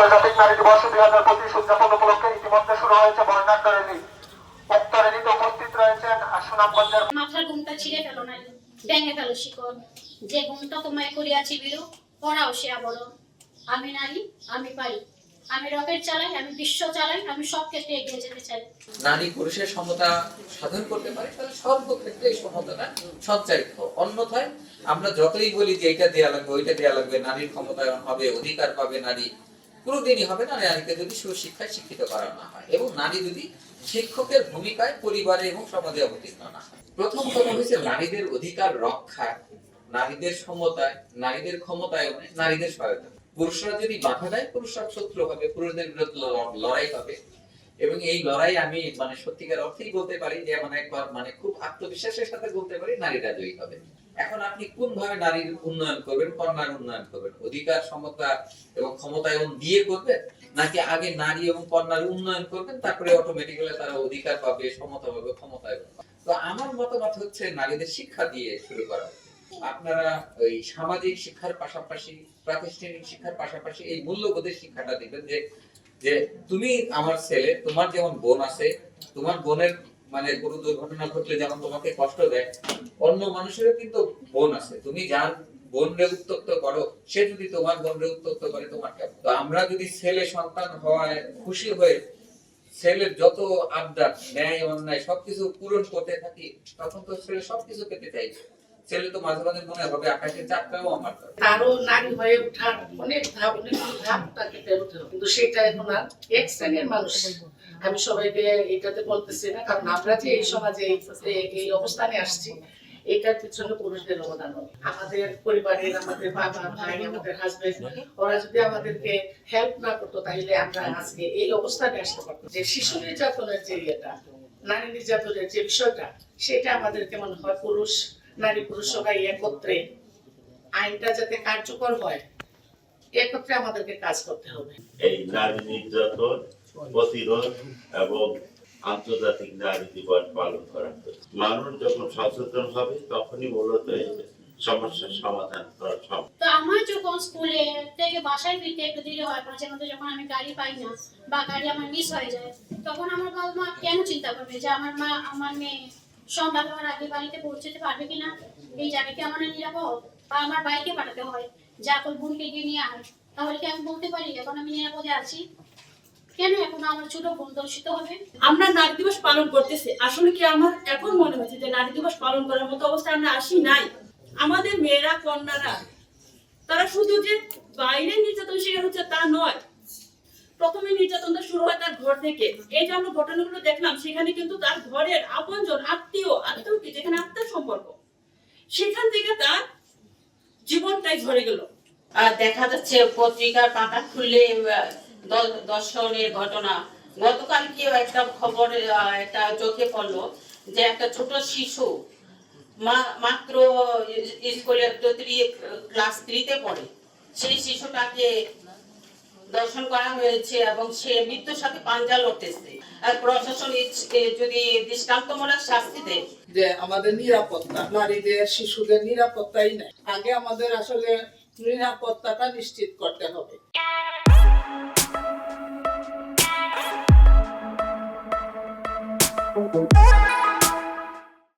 আন্তর্জাতিক নারী দিবস দুই হাজার পঁচিশ উদযাপন উপলক্ষে ইতিমধ্যে শুরু হয়েছে বর্ণাঢ্য র্যালি। উক্ত র্যালিতে উপস্থিত রয়েছেন সুনামগঞ্জের মাথার ঘুমটা ছিঁড়ে ফেলো না ভেঙে ফেলো শিকড়। যে ঘুমটা তোমায় করিয়াছি বিরু পড়াও সে বড় আমি নারী আমি পারি। আমি রকেট চালাই আমি বিশ্ব চালাই আমি সব ক্ষেত্রে এগিয়ে যেতে চাই। নারী পুরুষের সমতা সাধন করতে পারে তাহলে সর্বক্ষেত্রে এই সমতাটা সঞ্চারিত। অন্যথায় আমরা যতই বলি যে এটা দেয়া লাগবে ওইটা দেয়া লাগবে নারীর ক্ষমতায়ন হবে অধিকার পাবে নারী। কোনোদিনই হবে না, নারীকে যদি সুশিক্ষায় শিক্ষিত করা না হয় এবং নারী যদি শিক্ষকের ভূমিকায় পরিবারে এবং সমাজে অবতীর্ণ না হয়। প্রথম কথা হচ্ছে নারীদের অধিকার রক্ষা, নারীদের সমতায়, নারীদের ক্ষমতায়নে নারীদের সহায়তা। পুরুষরা যদি বাধা দেয়, পুরুষরা শত্রু হবে, পুরুষদের বিরুদ্ধে লড়াই হবে। এবং এই লড়াই আমি মানে সত্যিকার অর্থেই বলতে পারি যে মানে একবার মানে খুব আত্মবিশ্বাসের সাথে বলতে পারি নারীরা জয়ী হবে। এখন আপনি কোন ভাবে নারীর উন্নয়ন করবেন, কন্যার উন্নয়ন করবেন? অধিকার, সমতা এবং ক্ষমতায়ন দিয়ে করবেন? নাকি আগে নারী এবং কন্যার উন্নয়ন করবেন, তারপরে অটোমেটিক্যালি তারা অধিকার পাবে, সমতা পাবে ক্ষমতায়ন তো আমার মতামত হচ্ছে নারীদের শিক্ষা দিয়ে শুরু করা। আপনারা ওই সামাজিক শিক্ষার পাশাপাশি, প্রাতিষ্ঠানিক শিক্ষার পাশাপাশি এই মূল্যবোধের শিক্ষাটা দিবেন যে যে তুমি আমার ছেলে, তোমার যেমন বোন আছে, তোমার বোনের মানে কোনো দুর্ঘটনা ঘটলে যেমন তোমাকে কষ্ট দেয়, অন্য মানুষেরও কিন্তু বোন আছে তুমি যার বোনরে উত্তক্ত করো, সে যদি তোমার বোনরে উত্তপ্ত করে তোমার? তো আমরা যদি ছেলে সন্তান হওয়ায় খুশি হয়ে ছেলের যত আবদার, ন্যায়, অন্যায় সবকিছু পূরণ করতে থাকি, তখন তো ছেলে সবকিছু পেতে চাইছে ছেলে তো মাঝে মাঝে মনে হবে, আকাশের চাকরাও আমার তারও নারী হয়ে ওঠার অনেক ধাপ অনেক ধাপ তাকে পেরোতে হবে। কিন্তু সেটা এখন আর এক শ্রেণির মানুষ। আমি সবাইকে এটাতে বলতেছি না, কারণ আমরা যে এই সমাজে এই- অবস্থানে আসছি, এটার পিছনে পুরুষদের অবদান আমাদের পরিবারের আমাদের বাবা, ভাই, আমাদের হাজবেন্ড ওরা যদি আমাদেরকে হেল্প না করতো, তাহলে আমরা আজকে এই অবস্থানে আসতে পারতাম। যে শিশু নির্যাতনের যে ইয়েটা, নারী নির্যাতনের যে বিষয়টা, সেটা আমাদের কেমন হয় পুরুষ নারী পুরুষ সবাই একত্রে আইনটা যাতে কার্যকর হয় একত্রে আমাদেরকে কাজ করতে হবে। এই নারী নির্যাতন প্রতিরোধ এবং আন্তর্জাতিক নারী দিবস পালন করা মানুষ যখন সচেতন হবে তখনই মূলত সমস্যার সমাধান করা সম্ভব। তো আমার যখন স্কুলে থেকে বাসায় ফিরতে একটু দেরি হয় মাঝে মধ্যে যখন আমি গাড়ি পাই না বা গাড়ি আমার মিস হয়ে যায় তখন আমার বাবা মা কেন চিন্তা করবে যে আমার মা আমার মেয়ে সন্ধ্যা হওয়ার আগে বাড়িতে পৌঁছতে পারবে কিনা? এই জায়গা কি আমার নিরাপদ? বা আমার বাইকে পাঠাতে হয়? যা তোর বোনকে গিয়ে নিয়ে আয়। তাহলে কি আমি বলতে পারি এখন আমি নিরাপদে আছি? কেন এখন আমার ছোট বোন দর্শিত হবে? আমরা নারী দিবস পালন করতেছি। আসলে কি আমার এখন মনে হচ্ছে যে নারী দিবস পালন করার মতো অবস্থায় আমরা আসি নাই? আমাদের মেয়েরা, কন্যারা, তারা শুধু যে বাইরে নির্যাতন শিকার হচ্ছে তা নয় প্রথমে নির্যাতনটা শুরু হয় তার ঘর থেকে। এই যে আমরা ঘটনাগুলো দেখলাম, সেখানে কিন্তু তার ঘরের আপনজন আত্মীয় আত্মীয় যেখানে আত্মার সম্পর্ক, সেখান থেকে তার জীবনটাই ঝরে গেল। আর দেখা যাচ্ছে পত্রিকার পাতা খুললে দর্শনের ঘটনা। গতকালকেও একটা খবর একটা চোখে পড়ল যে একটা ছোট শিশু মাত্র স্কুলে ক্লাস থ্রিতে পড়ে। সেই শিশুটাকে দর্শন করা হয়েছে এবং সে মৃত্যুর সাথে পাঞ্জা লড়তেছে। আর প্রশাসন যদি দৃষ্টান্তমূলক শাস্তি দেয়। যে আমাদের নিরাপত্তা নারীদের শিশুদের নিরাপত্তাই নেই। আগে আমাদের আসলে নিরাপত্তাটা নিশ্চিত করতে হবে।